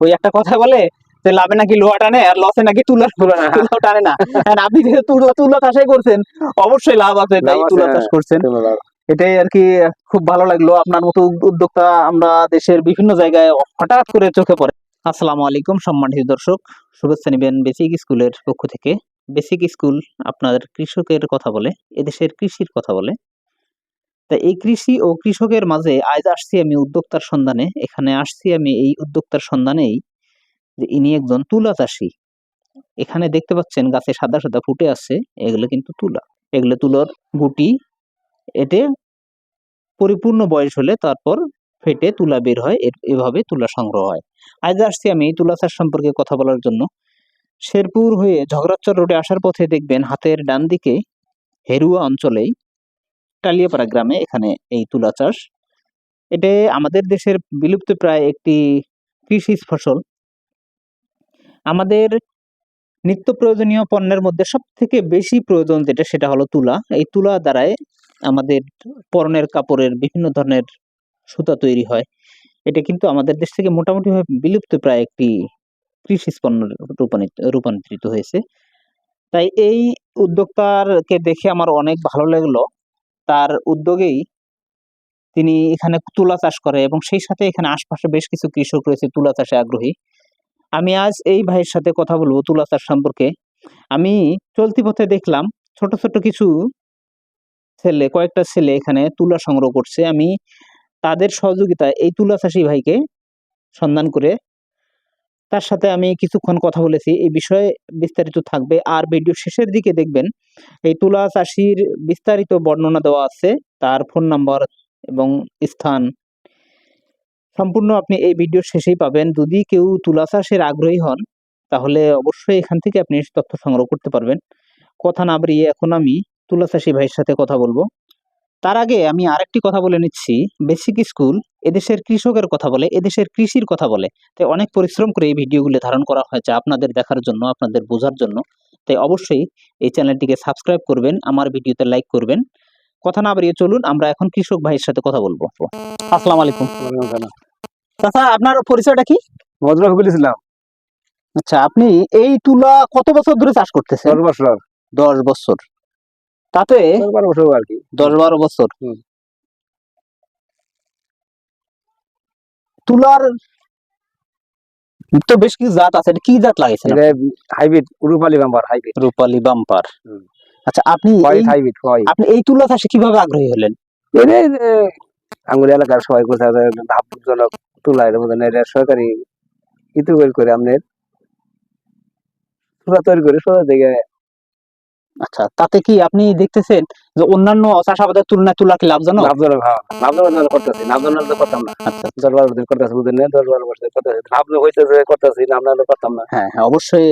ওই একটা কথা বলে যে লাভে নাকি লোহা টানে আর লসে নাকি তুলা তুলা টানে। না। আপনি যেহেতু তুলা তুলা চাষাই করছেন অবশ্যই লাভ আছে তাই তুলা চাষ হ্যাঁ। করছেন। এটাই আর কি খুব ভালো লাগল আপনার মতো উদ্যোক্তা আমরা দেশের বিভিন্ন জায়গায় হঠাৎ করে চোখে পড়ে। আসসালামু আলাইকুম সম্মানিত দর্শক শুভেচ্ছা নেবেন বেসিক স্কুলের পক্ষ থেকে। বেসিক স্কুল আপনার কৃষকের কথা বলে এদেশের কৃষির কথা বলে। তা এই কৃষি ও কৃষকের মাঝে আজ আসছি আমি উদ্যোক্তার সন্ধানে। এখানে আসছি আমি এই উদ্যোক্তার সন্ধানেই যে ইনি একজন তুলা চাষি। এখানে দেখতে পাচ্ছেন গাছে সাদা সাদা ফুটে আছে, এগুলো কিন্তু তুলা। এগুলো তুলোর গুটি, এতে পরিপূর্ণ বয়স হলে তারপর ফেটে তুলা বের হয় এভাবে তুলা সংগ্রহ হয়। আজ আসছি আমি এই তুলা চাষ সম্পর্কে কথা বলার জন্য। শেরপুর হয়ে ঝগড়াচর রোডে আসার পথে দেখবেন হাতের ডান দিকে হেরুয়া অঞ্চলেই টালিয়াপাড়া গ্রামে এখানে এই তুলা চাষ। এটা আমাদের দেশের বিলুপ্ত প্রায় একটি কৃষি ফসল। আমাদের নিত্য প্রয়োজনীয় পণ্যের মধ্যে সব থেকে বেশি প্রয়োজন যেটা, সেটা হলো তুলা। এই তুলা দ্বারাই আমাদের পরনের কাপড়ের বিভিন্ন ধরনের সুতা তৈরি হয়। এটা কিন্তু আমাদের দেশ থেকে মোটামুটি ভাবে বিলুপ্ত প্রায় একটি কৃষি পণ্য রূপান্তরিত হয়েছে। তাই এই উদ্যোক্তারকে দেখে আমার অনেক ভালো লাগল। তার উদ্যোগেই তিনি এখানে তুলা চাষ করে এবং সেই সাথে এখানে আশপাশে বেশ কিছু কৃষক রয়েছে তুলা চাষে আগ্রহী। আমি আজ এই ভাইয়ের সাথে কথা বলব তুলা চাষ সম্পর্কে। আমি চলতি পথে দেখলাম ছোট ছোট কিছু ছেলে, কয়েকটা ছেলে এখানে তুলা সংগ্রহ করছে। আমি তাদের সহযোগিতায় এই তুলা চাষি ভাইকে সন্ধান করে তার সাথে আমি কিছুক্ষণ কথা বলেছি। এই বিষয়ে বিস্তারিত থাকবে। আর ভিডিও শেষের দিকে দেখবেন, এই তুলা চাষির বিস্তারিত বর্ণনা দেওয়া আছে। তার ফোন নাম্বার এবং স্থান। সম্পূর্ণ আপনি এই ভিডিও শেষেই পাবেন। যদি কেউ তুলা চাষের আগ্রহী হন, তাহলে অবশ্যই এখান থেকে আপনি তথ্য সংগ্রহ করতে পারবেন। কথা না বাড়িয়ে এখন আমি তুলা চাষি ভাইয়ের সাথে কথা বলব। তার আগে আমি আরেকটি কথা বলে নিচ্ছি। বেসিক স্কুল এদেশের কৃষকের কথা বলে এদেশের কৃষির কথা বলে। তাই অনেক পরিশ্রম করে এই ভিডিওগুলো ধারণ করা হয়েছে আপনাদের দেখার জন্য আপনাদের বোঝার জন্য। তাই অবশ্যই এই চ্যানেলটিকে সাবস্ক্রাইব করবেন আমার ভিডিওতে লাইক করবেন। কথা না বাড়িয়ে চলুন আমরা এখন কৃষক ভাইয়ের সাথে কথা বলব। আসসালামু আলাইকুম। চাচা আপনার পরিচয়টা কি? মজুরা বলেছিলাম আচ্ছা আপনি এই তুলা কত বছর ধরে চাষ করতেছেন? দশ বছর। দশ বছর। তাতে দশ বারো বছর আর কি। দশ বারো বছর। তুলার তো বেশ কিছু জাত আছে কি জাত লাগাইছেন hybrid Rupali bumper hybrid. Rupali bumper. আচ্ছা আপনি হাইব্রিড আপনি এই তুলা চাষে কীভাবে আগ্রহী হলেন? এটা আঙ্গুলি এলাকার সবাই করছে লাভজনক তুলা এর মধ্যে সরকারি ইতু করে আপনার তুলা তৈরি করে সোজা দিকে আচ্ছা তাতে কি আপনি দেখতেছেন যে অন্যান্য চাষাবাদের তুলনায় তুলা কি লাভজনক? লাভজনক হ্যাঁ। লাভজনক করতেছি লাভজনক তো করতাম না। আচ্ছা। দশ বারো বছর করতেছি বুঝলেন না? দশ বারো বছর করতেছি। লাভ হইতেছে করতেছি না আমরা করতাম না। হ্যাঁ হ্যাঁ অবশ্যই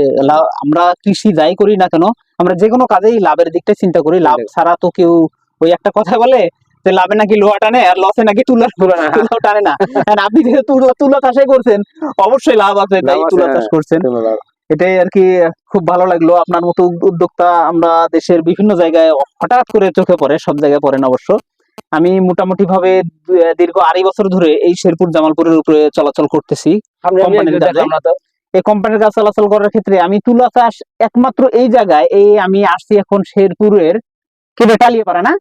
আমরা কৃষি যাই করি না কেন আমরা যে কোনো কাজেই লাভের দিকটা চিন্তা করি। লাভ ছাড়া তো কেউ ওই একটা কথা বলে যে লাভে নাকি লোহা টানে আর লসে নাকি তুলা হ্যাঁ। টানে। না। আর আপনি যেহেতু তুলা তুলা চাষে করছেন অবশ্যই লাভ আছে তাই তুলা চাষ হ্যাঁ। করছেন। এটাই আর কি খুব ভালো লাগল। আপনার মতো উদ্যোক্তা আমরা দেশের বিভিন্ন জায়গায় হঠাৎ করে চোখে পড়ে সব জায়গায় পড়েন অবশ্য। আমি মোটামুটি ভাবে দীর্ঘ আড়াই বছর ধরে এই শেরপুর জামালপুরের উপরে চলাচল করতেছি। এই কোম্পানির কাজ চলাচল করার ক্ষেত্রে আমি তুলা চাষ একমাত্র এই জায়গায় এই আমি আসছি এখন শেরপুরের টালিয়াপাড়া না?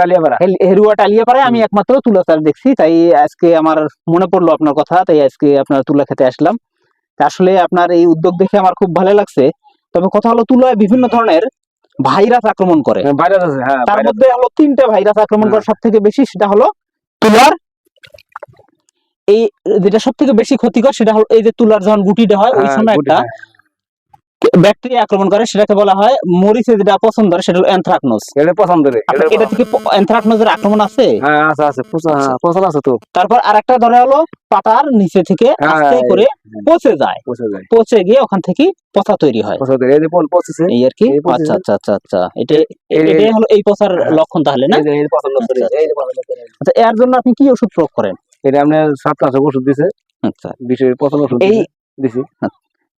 টালিয়াপাড়া। হেরুয়া টালিয়াপাড়ায় আমি একমাত্র তুলা চাষ দেখছি। তাই আজকে আমার মনে পড়ল আপনার কথা তাই আজকে আপনার তুলা খেতে আসলাম। আসলে আপনার এই উদ্যোগ দেখে আমার খুব ভালো লাগছে তবে কথা হলো তুলায় বিভিন্ন ধরনের ভাইরাস আক্রমণ করে ভাইরাস আছে হ্যাঁ তার মধ্যে হলো তিনটা ভাইরাস আক্রমণ করে হ্যাঁ। সব থেকে বেশি সেটা হলো তুলার এই যেটা সব থেকে বেশি ক্ষতিকর সেটা হলো এই যে তুলার যখন গুটিটা হয় ওই হ্যাঁ, সময় একটা হ্যাঁ। ব্যাকটেরিয়া আক্রমণ করে সেটাকে বলা হয় মরিচে যেটা পছন্দ করে সেটা হলো অ্যানথ্রাকনোস এটা পছন্দ এটা থেকে অ্যানথ্রাকনোসের আক্রমণ আছে? হ্যাঁ আছে আছে। পচা হ্যাঁ, আছে তো। তারপর আরেকটা ধরে হলো পাতার নিচে থেকে হ্যাঁ, আস্তে করে পচে যায়। পচে যায়। পচে গিয়ে ওখান থেকে পচা তৈরি হয়। পচা যায় এই যে পচেছে। এই আর কি? আচ্ছা আচ্ছা আচ্ছা আচ্ছা। এটা এটাই হলো এই পচার হ্যাঁ। লক্ষণ তাহলে না? এই এই করে আচ্ছা, এই আচ্ছা এর জন্য আপনি কি ওষুধ প্রয়োগ করেন? এটা আপনার সাতনাশক ওষুধ দিছে। আচ্ছা। বিষের পছন্দ ওষুধ দিছি।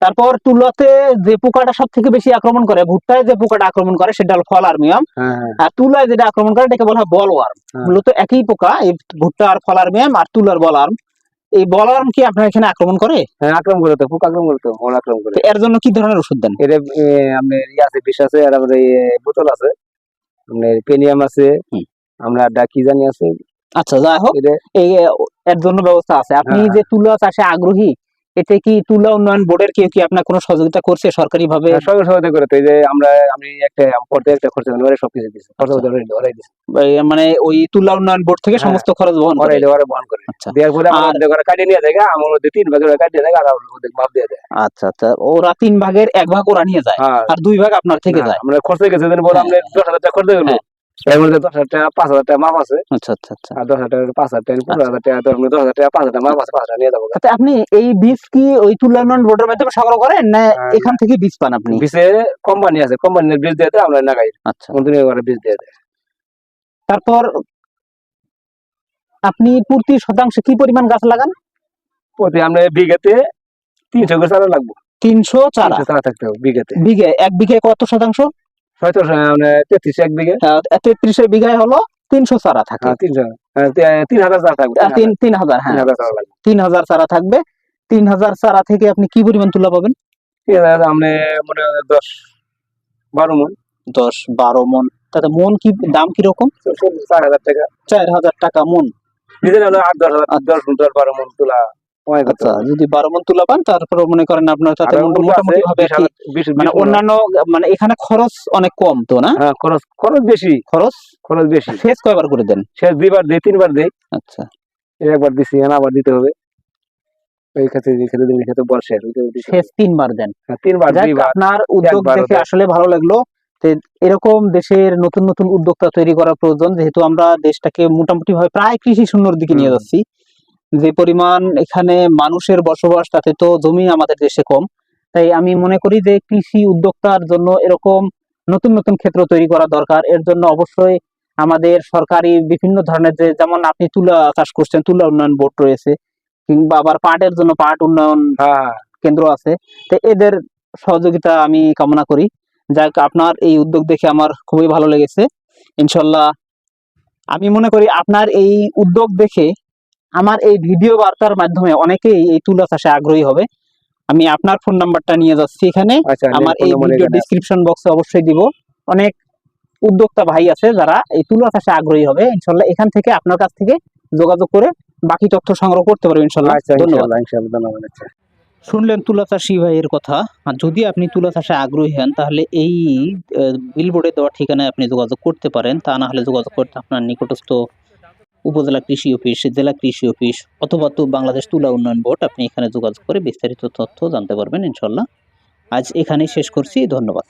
তারপর তুলাতে যে পোকাটা সব থেকে বেশি আক্রমণ করে ভুট্টায় যে পোকাটা আক্রমণ করে সেটা হলো ফল আর্মিয়াম হ্যাঁ হ্যাঁ। আর তুলায় যেটা আক্রমণ করে এটাকে বলা হয় বল ওয়ার্ম। হ্যাঁ। মূলত একই পোকা এই ভুট্টা আর ফল আর্মিয়াম আর তুলার বল আর্ম। এই বল বলার কি আপনার এখানে আক্রমণ করে? হ্যাঁ আক্রমণ করে তো পোক আক্রমণ করে তো আক্রমণ করে। এর জন্য কি ধরনের ওষুধ দেন? এটা এ, আপনার ইয়ে আছে বিষ আছে আর আমাদের এই বোতল আছে। আপনার পেনিয়াম আছে। আমরা ডাকি জানি আছে। আচ্ছা যাই হোক এই এর জন্য ব্যবস্থা আছে। আপনি। যে তুলা চাষে আগ্রহী এতে কি তুলা উন্নয়ন বোর্ডের কেউ কি আপনার কোনো সহযোগিতা করছে সরকারি ভাবে হ্যাঁ, সরকার সহায়তা করে তো এই যে আমরা আমি একটা করতে একটা খরচ ওরা সবকিছু দিচ্ছে খরচ। ওরা ওরাই দিচ্ছে মানে ওই তুলা উন্নয়ন বোর্ড থেকে হ্যাঁ। সমস্ত খরচ বহন করে? ওরাই ওরা বহন করে। আচ্ছা। দেওয়ার পরে আমাদের ওরা কাটিয়ে নিয়ে যায় আমার মধ্যে তিন ভাগের কাটিয়ে দেয় আর মধ্যে ভাব দিয়ে দেয়। আচ্ছা আচ্ছা। ওরা তিন ভাগের এক ভাগ ওরা নিয়ে যায় হ্যাঁ। আর দুই ভাগ আপনার থেকে হ্যাঁ, যায়। আমরা খরচ হয়ে গেছে বলে হ্যাঁ। আমরা দশ হাজার টাকা খরচ হয়ে গেলো। হ্যাঁ। এর মধ্যে দশ হাজার টাকা পাঁচ হাজার টাকা মাপ আছে। আচ্ছা আচ্ছা আচ্ছা। আর দশ হাজার টাকা পাঁচ হাজার টাকা পনেরো হাজার টাকা দশ হাজার টাকা পাঁচ হাজার টাকা মাপ আছে পাঁচ হাজার নিয়ে যাব। আচ্ছা আপনি এই বীজ কি ওই বোর্ডের মাধ্যমে সংগ্রহ করেন না হ্যাঁ। এখান থেকে বীজ পান আপনি? কোম্পানি আছে কোম্পানির বীজ দিয়ে দেয় আমরা আচ্ছা। করে বীজ দিয়ে দেয়। তারপর আপনি প্রতি শতাংশে কি পরিমাণ গাছ লাগান? প্রতি আমরা বিঘাতে তিনশো করে চারা লাগবো। তিনশো চারা? তিনশো চারা থাকতে হবে বিঘাতে। বিঘে এক বিঘে কত শতাংশ? হয়তো মানে তেত্রিশ এক বিঘে? তেত্রিশের বিঘায় হলো তিনশো চারা থাকে। হ্যাঁ হ্যাঁ, তিন হাজার চারা থাকবে। তিন তিন হাজার হ্যাঁ। চারা তিন হাজার চারা থাকবে। তিন হাজার চারা থেকে আপনি কি পরিমাণ তুলা পাবেন? তিন মনে দশ বারো মন। দশ বারো মন। তাতে মন কি দাম কীরকম চার হাজার টাকা। চার হাজার টাকা মন। আট দশ হাজার দশ দশ বারো মন তোলা। আচ্ছা হবে। যদি বারো মন তুলা পান তারপর মনে করেন আপনার তাতে মোটামুটি বিশ- মানে অন্যান্য মানে এখানে খরচ অনেক কম তো না? হ্যাঁ খরচ খরচ বেশি। খরচ? খরচ বেশি। সেচ কয়বার করে দেন? সে দুইবার দেয় তিনবার দেয় আচ্ছা। একবার দিছি আবার দিতে হবে। সেচ তিনবার দেন। তিনবার আপনার উদ্যোগ দেখে আসলে ভালো লাগল এরকম দেশের নতুন নতুন উদ্যোক্তা তৈরি করা প্রয়োজন। যেহেতু আমরা দেশটাকে মোটামুটি ভাবে প্রায় কৃষি শূন্যর দিকে নিয়ে যাচ্ছি। যে পরিমাণ এখানে মানুষের বসবাস তাতে তো জমি আমাদের দেশে কম। তাই আমি মনে করি যে কৃষি উদ্যোক্তার জন্য এরকম নতুন নতুন ক্ষেত্র তৈরি করা দরকার। এর জন্য অবশ্যই আমাদের সরকারি বিভিন্ন ধরনের যে যেমন আপনি তুলা চাষ করছেন তুলা উন্নয়ন বোর্ড রয়েছে কিংবা আবার পাটের জন্য পাট উন্নয়ন হ্যাঁ। কেন্দ্র আছে। তো এদের সহযোগিতা আমি কামনা করি। যাক আপনার এই উদ্যোগ দেখে আমার খুবই ভালো লেগেছে। ইনশাল্লাহ আমি মনে করি আপনার এই উদ্যোগ দেখে আমার এই ভিডিও বার্তার মাধ্যমে অনেকেই এই তুলা চাষে আগ্রহী হবে। আমি আপনার ফোন নাম্বারটা নিয়ে যাচ্ছি এখানে। আচ্ছা আমার এই ভিডিও ডিসক্রিপশন বক্সে অবশ্যই দিব। অনেক উদ্যোক্তা ভাই আছে যারা এই তুলা চাষে আগ্রহী হবে। ইনশাল্লাহ এখান থেকে আপনার কাছ থেকে যোগাযোগ করে বাকি তথ্য সংগ্রহ করতে ইনশাল্লাহ। আচ্ছা ধন্যবাদ। ইনশাআল্লাহ ধন্যবাদ আচ্ছা। শুনলেন তুলা চাষি ভাইয়ের কথা। আর যদি আপনি তুলা চাষে আগ্রহী হন তাহলে এই বিলবোর্ডে দেওয়া ঠিকানায় আপনি যোগাযোগ করতে পারেন। তা না হলে যোগাযোগ করতে আপনার নিকটস্থ উপজেলা কৃষি অফিস, জেলা কৃষি অফিস অথবা তো বাংলাদেশ তুলা উন্নয়ন বোর্ড, আপনি এখানে যোগাযোগ করে বিস্তারিত তথ্য জানতে পারবেন ইনশাল্লাহ আজ এখানেই শেষ করছি, ধন্যবাদ।